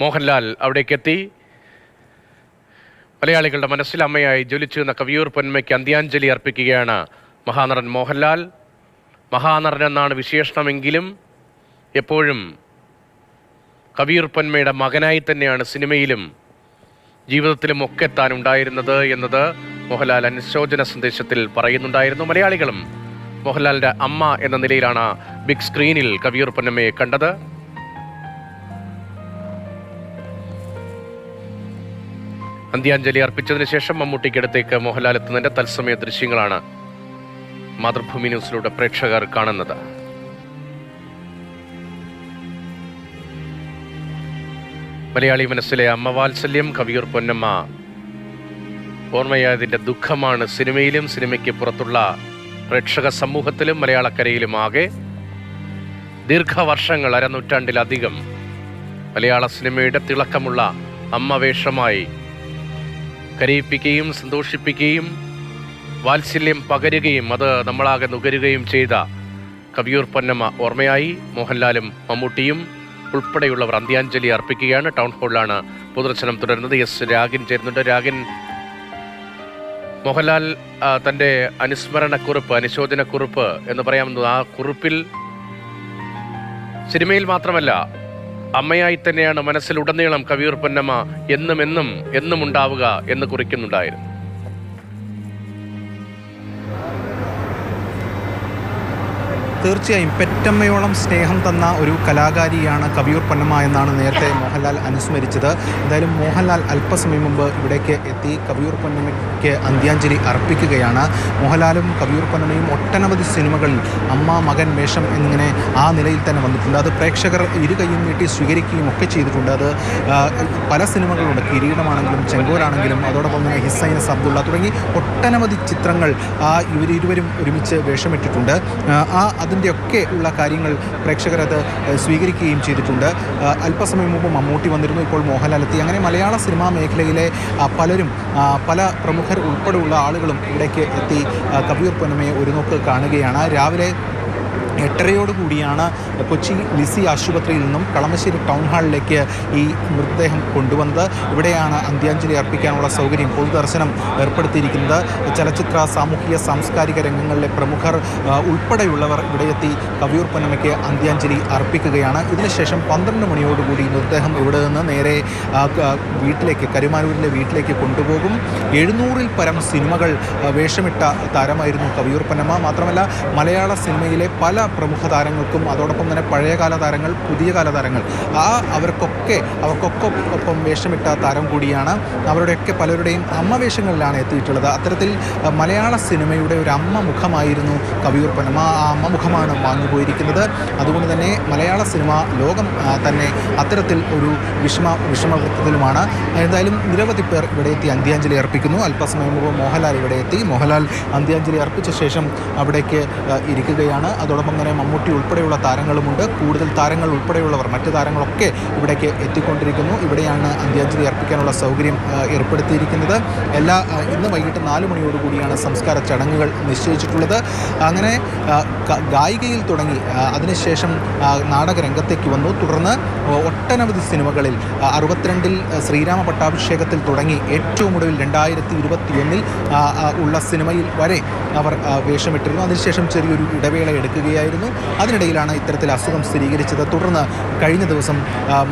മോഹൻലാൽ അവിടേക്കെത്തി. മലയാളികളുടെ മനസ്സിൽ അമ്മയായി ജ്വലിച്ചു എന്ന കവിയൂർ പൊന്മയ്ക്ക് അന്ത്യാഞ്ജലി അർപ്പിക്കുകയാണ് മഹാനടൻ മോഹൻലാൽ. മഹാനടൻ എന്നാണ് വിശേഷണമെങ്കിലും എപ്പോഴും കവിയൂർ പൊന്മയുടെ മകനായി തന്നെയാണ് സിനിമയിലും ജീവിതത്തിലും ഒക്കെ താൻ ഉണ്ടായിരുന്നത് എന്നത് മോഹൻലാൽ അനുശോചന സന്ദേശത്തിൽ പറയുന്നുണ്ടായിരുന്നു. മലയാളികളും മോഹൻലാലിന്റെ അമ്മ എന്ന നിലയിലാണ് ബിഗ് സ്ക്രീനിൽ കവിയൂർ പൊന്നമ്മയെ കണ്ടത്. അന്ത്യാഞ്ജലി അർപ്പിച്ചതിന് ശേഷം മമ്മൂട്ടിക്കടുത്തേക്ക് മോഹൻലാൽ എത്തുന്നതിന്റെ തത്സമയ ദൃശ്യങ്ങളാണ് മാതൃഭൂമി ന്യൂസിലൂടെ പ്രേക്ഷകർ കാണുന്നത്. മലയാളി മനസ്സിലെ അമ്മ വാത്സല്യം കവിയൂർ പൊന്നമ്മ ഓർമ്മയായതിന്റെ ദുഃഖമാണ് സിനിമയിലും സിനിമയ്ക്ക് പുറത്തുള്ള പ്രേക്ഷക സമൂഹത്തിലും മലയാളക്കരയിലും ആകെ. ദീർഘവർഷങ്ങൾ അരനൂറ്റാണ്ടിലധികം മലയാള സിനിമയുടെ തിളക്കമുള്ള അമ്മ വേഷമായി കരയിപ്പിക്കുകയും സന്തോഷിപ്പിക്കുകയും വാത്സല്യം പകരുകയും അത് നമ്മളാകെ നുകരുകയും ചെയ്ത കവിയൂർ പൊന്നമ്മ ഓർമ്മയായി. മോഹൻലാലും മമ്മൂട്ടിയും ഉൾപ്പെടെയുള്ളവർ അന്ത്യാഞ്ജലി അർപ്പിക്കുകയാണ്. ടൗൺ ഹാളിലാണ് പൊതുദർശനം തുടരുന്നത്. എസ് രാഗിൻ ചേരുന്നുണ്ട്. രാഗിൻ മോഹൻലാൽ തന്റെ അനുസ്മരണക്കുറിപ്പ് അനുശോചനക്കുറിപ്പ് എന്ന് പറയാമെന്നത് ആ കുറിപ്പിൽ സിനിമയിൽ മാത്രമല്ല അമ്മയായി തന്നെയാണ് മനസ്സിലുടനീളം കവിയൂർ പൊന്നമ്മ എന്നും എന്നും എന്നും ഉണ്ടാവുക എന്ന് കുറിക്കുന്നുണ്ടായിരുന്നു. തീർച്ചയായും പെറ്റമ്മയോളം സ്നേഹം തന്ന ഒരു കലാകാരിയാണ് കവിയൂർ പൊന്നമ്മ എന്നാണ് നേരത്തെ മോഹൻലാൽ അനുസ്മരിച്ചത്. എന്തായാലും മോഹൻലാൽ അല്പസമയം മുമ്പ് ഇവിടേക്ക് എത്തി കവിയൂർ പൊന്നമ്മയ്ക്ക് അന്ത്യാഞ്ജലി അർപ്പിക്കുകയാണ്. മോഹൻലാലും കവിയൂർ പൊന്നമ്മയും ഒട്ടനവധി സിനിമകളിൽ അമ്മ മകൻ വേഷം എന്നിങ്ങനെ ആ നിലയിൽ തന്നെ വന്നിട്ടുണ്ട്. അത് പ്രേക്ഷകർ ഇരു കൈയും നീട്ടി സ്വീകരിക്കുകയും ഒക്കെ ചെയ്തിട്ടുണ്ട്. അത് പല സിനിമകളുണ്ട്. കിരീടമാണെങ്കിലും ചെങ്കോലാണെങ്കിലും അതോടൊപ്പം തന്നെ ഹിസൈനസ് അബ്ദുള്ള തുടങ്ങി ഒട്ടനവധി ചിത്രങ്ങൾ ഇരുവരും ഒരുമിച്ച് വേഷമിട്ടിട്ടുണ്ട്. ആ അതിന്റെയൊക്കെ ഉള്ള കാര്യങ്ങൾ പ്രേക്ഷകരത് സ്വീകരിക്കുകയും ചെയ്തിട്ടുണ്ട്. അല്പസമയം മുമ്പ് മമ്മൂട്ടി വന്നിരുന്നു. ഇപ്പോൾ മോഹൻലാൽ എത്തി അങ്ങനെ മലയാള സിനിമാ മേഖലയിലെ പലരും പല പ്രമുഖർ ഉൾപ്പെടെയുള്ള ആളുകളും ഇവിടേക്ക് എത്തി കബീർ പൊന്നമയെ ഒരു നോക്ക് കാണുകയാണ്. രാവിലെ എട്ടരയോടുകൂടിയാണ് കൊച്ചി ലിസി ആശുപത്രിയിൽ നിന്നും കളമശ്ശേരി ടൗൺ ഹാളിലേക്ക് ഈ മൃതദേഹം കൊണ്ടുവന്നത്. ഇവിടെയാണ് അന്ത്യാഞ്ജലി അർപ്പിക്കാനുള്ള സൗകര്യം പൊതുദർശനം ഏർപ്പെടുത്തിയിരിക്കുന്നത്. ചലച്ചിത്ര സാമൂഹിക സാംസ്കാരിക രംഗങ്ങളിലെ പ്രമുഖർ ഉൾപ്പെടെയുള്ളവർ ഇവിടെ എത്തി കവിയൂർ പൊന്നമ്മയ്ക്ക് അന്ത്യാഞ്ജലി അർപ്പിക്കുകയാണ്. ഇതിനുശേഷം പന്ത്രണ്ട് മണിയോടുകൂടി മൃതദേഹം ഇവിടെ നിന്ന് നേരെ വീട്ടിലേക്ക് കരുമാനൂരിലെ വീട്ടിലേക്ക് കൊണ്ടുപോകും. എഴുന്നൂറിൽ പരം സിനിമകൾ വേഷമിട്ട താരമായിരുന്നു കവിയൂർ പൊന്നമ്മ. മാത്രമല്ല മലയാള സിനിമയിലെ പല പ്രമുഖ താരങ്ങൾക്കും അതോടൊപ്പം തന്നെ പഴയകാല താരങ്ങൾ പുതിയ കാല താരങ്ങൾ ആ അവർക്കൊക്കെ അവർക്കൊക്കെ ഒപ്പം വേഷമിട്ട താരം കൂടിയാണ് അവരുടെയൊക്കെ പലരുടെയും അമ്മ വേഷങ്ങളിലാണ് എത്തിയിട്ടുള്ളത്. അത്തരത്തിൽ മലയാള സിനിമയുടെ ഒരു അമ്മ മുഖമായിരുന്നു കവിയൂർ പൊന്നമ്മ. ആ അമ്മ മുഖമാണ് വാങ്ങിപ്പോയിരിക്കുന്നത് അതുകൊണ്ട് തന്നെ മലയാള സിനിമ ലോകം തന്നെ അത്തരത്തിൽ ഒരു വിഷമ വിഷമവൃത്തത്തിലുമാണ്. എന്തായാലും നിരവധി പേർ ഇവിടെ എത്തി അന്ത്യാഞ്ജലി അർപ്പിക്കുന്നു. അല്പസമയം മുമ്പ് മോഹൻലാൽ ഇവിടെ എത്തി. മോഹൻലാൽ അന്ത്യാഞ്ജലി അർപ്പിച്ച ശേഷം അവിടേക്ക് ഇരിക്കുകയാണ്. അതോടൊപ്പം തന്നെ മമ്മൂട്ടി ഉൾപ്പെടെയുള്ള താരങ്ങളുമുണ്ട്. കൂടുതൽ താരങ്ങൾ ഉൾപ്പെടെയുള്ളവർ മറ്റ് താരങ്ങളൊക്കെ ഇവിടേക്ക് എത്തിക്കൊണ്ടിരിക്കുന്നു. ഇവിടെയാണ് അന്ത്യാഞ്ജലി അർപ്പിക്കാനുള്ള സൗകര്യം ഏർപ്പെടുത്തിയിരിക്കുന്നത്. എല്ലാ ഇന്ന് വൈകിട്ട് നാല് മണിയോടുകൂടിയാണ് സംസ്കാര ചടങ്ങുകൾ നിശ്ചയിച്ചിട്ടുള്ളത്. അങ്ങനെ ഗായികയിൽ തുടങ്ങി അതിനുശേഷം നാടക നാടകരംഗത്തേക്ക് വന്നു. തുടർന്ന് ഒട്ടനവധി സിനിമകളിൽ അറുപത്തിരണ്ടിൽ ശ്രീരാമ പട്ടാഭിഷേകത്തിൽ തുടങ്ങി ഏറ്റവും ഒടുവിൽ രണ്ടായിരത്തി ഇരുപത്തിയൊന്നിൽ ഉള്ള സിനിമയിൽ വരെ അവർ വേഷമിട്ടിരുന്നു. അതിനുശേഷം ചെറിയൊരു ഇടവേള എടുക്കുകയായിരുന്നു അതിനിടയിലാണ് ഇത്തരത്തിൽ അസുഖം സ്ഥിരീകരിച്ചത്. തുടർന്ന് കഴിഞ്ഞ ദിവസം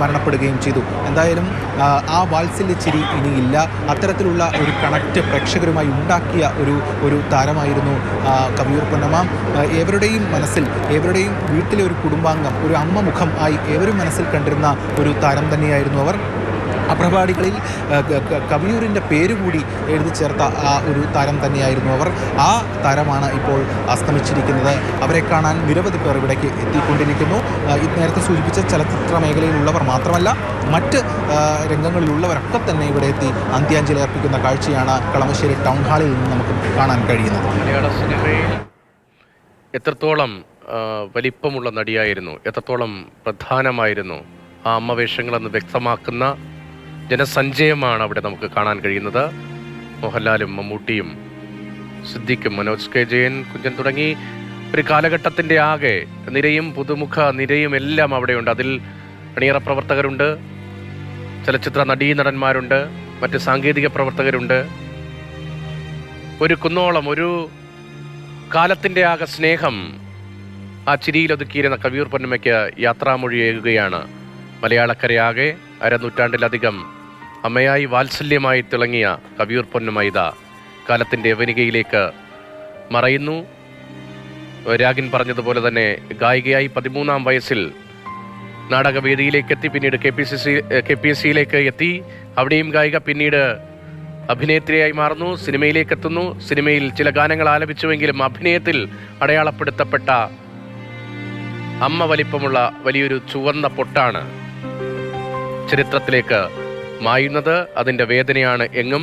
മരണപ്പെടുകയും ചെയ്തു. എന്തായാലും ആ, വാത്സല്യച്ചിരി വാത്സല്യ ചിരി ഇനിയില്ല. അത്തരത്തിലുള്ള ഒരു കണക്റ്റ് പ്രേക്ഷകരുമായി ഉണ്ടാക്കിയ ഒരു ഒരു താരമായിരുന്നു കവിയൂർ പൊന്നമ്മ. ഏവരുടെയും മനസ്സിൽ ഏവരുടെയും വീട്ടിലെ ഒരു കുടുംബാംഗം ഒരു അമ്മ മുഖം ആയി ഏവരും മനസ്സിൽ കണ്ടിരുന്ന ഒരു താരം തന്നെയായിരുന്നു അവർ. അപ്രപാടികളിൽ കവിയൂരിന്റെ പേര് കൂടി എഴുതി ചേർത്ത ആ ഒരു താരം തന്നെയായിരുന്നു അവർ. ആ താരമാണ് ഇപ്പോൾ അസ്തമിച്ചിരിക്കുന്നത്. അവരെ കാണാൻ നിരവധി പേർ ഇവിടേക്ക് എത്തിക്കൊണ്ടിരിക്കുന്നു. നേരത്തെ സൂചിപ്പിച്ച ചലച്ചിത്ര മേഖലയിലുള്ളവർ മാത്രമല്ല മറ്റ് രംഗങ്ങളിലുള്ളവരൊക്കെ തന്നെ ഇവിടെ എത്തി അന്ത്യാഞ്ജലി അർപ്പിക്കുന്ന കാഴ്ചയാണ് കളമശ്ശേരി ടൗൺ ഹാളിൽ നിന്ന് നമുക്ക് കാണാൻ കഴിയുന്നത്. എത്രത്തോളം വലിപ്പമുള്ള നടിയായിരുന്നു എത്രത്തോളം പ്രധാനമായിരുന്നു ആ അമ്മ വേഷങ്ങളെന്ന് വ്യക്തമാക്കുന്ന ജനസഞ്ചയമാണ് അവിടെ നമുക്ക് കാണാൻ കഴിയുന്നത്. മോഹൻലാലും മമ്മൂട്ടിയും സിദ്ദിഖും മനോജ് കെ ജയൻ കുഞ്ചൻ തുടങ്ങി ഒരു കാലഘട്ടത്തിന്റെ ആകെ നിരയും പുതുമുഖ നിരയും എല്ലാം അവിടെയുണ്ട്. അതിൽ അണിയറ പ്രവർത്തകരുണ്ട് ചലച്ചിത്ര നടീ നടന്മാരുണ്ട് മറ്റ് സാങ്കേതിക പ്രവർത്തകരുണ്ട്. ഒരു കുന്നോളം ഒരു കാലത്തിന്റെ ആകെ സ്നേഹം ആ ചിരിയിലൊതുക്കിയിരുന്ന കവിയൂർ പൊന്നമ്മയ്ക്ക് യാത്രാമൊഴിയേകുകയാണ് മലയാളക്കരയാകെ അരനൂറ്റാണ്ടിലധികം അമ്മയായി വാത്സല്യമായി തിളങ്ങിയ കവിയൂർ പൊന്നുമൈത കാലത്തിന്റെ യവനികയിലേക്ക് മറയുന്നു. രാഗിൻ പറഞ്ഞതുപോലെ തന്നെ ഗായികയായി പതിമൂന്നാം വയസ്സിൽ നാടകവേദിയിലേക്ക് എത്തി പിന്നീട് K P C C K P S സിയിലേക്ക് എത്തി. അവിടെയും ഗായിക പിന്നീട് അഭിനേത്രിയായി മാറുന്നു സിനിമയിലേക്ക് എത്തുന്നു. സിനിമയിൽ ചില ഗാനങ്ങൾ ആലപിച്ചുവെങ്കിലും അഭിനയത്തിൽ അടയാളപ്പെടുത്തപ്പെട്ട അമ്മ വലിപ്പമുള്ള വലിയൊരു ചുവന്ന പൊട്ടാണ് ചരിത്രത്തിലേക്ക് മായുന്നത് അതിന്റെ വേദനയാണ് എങ്ങും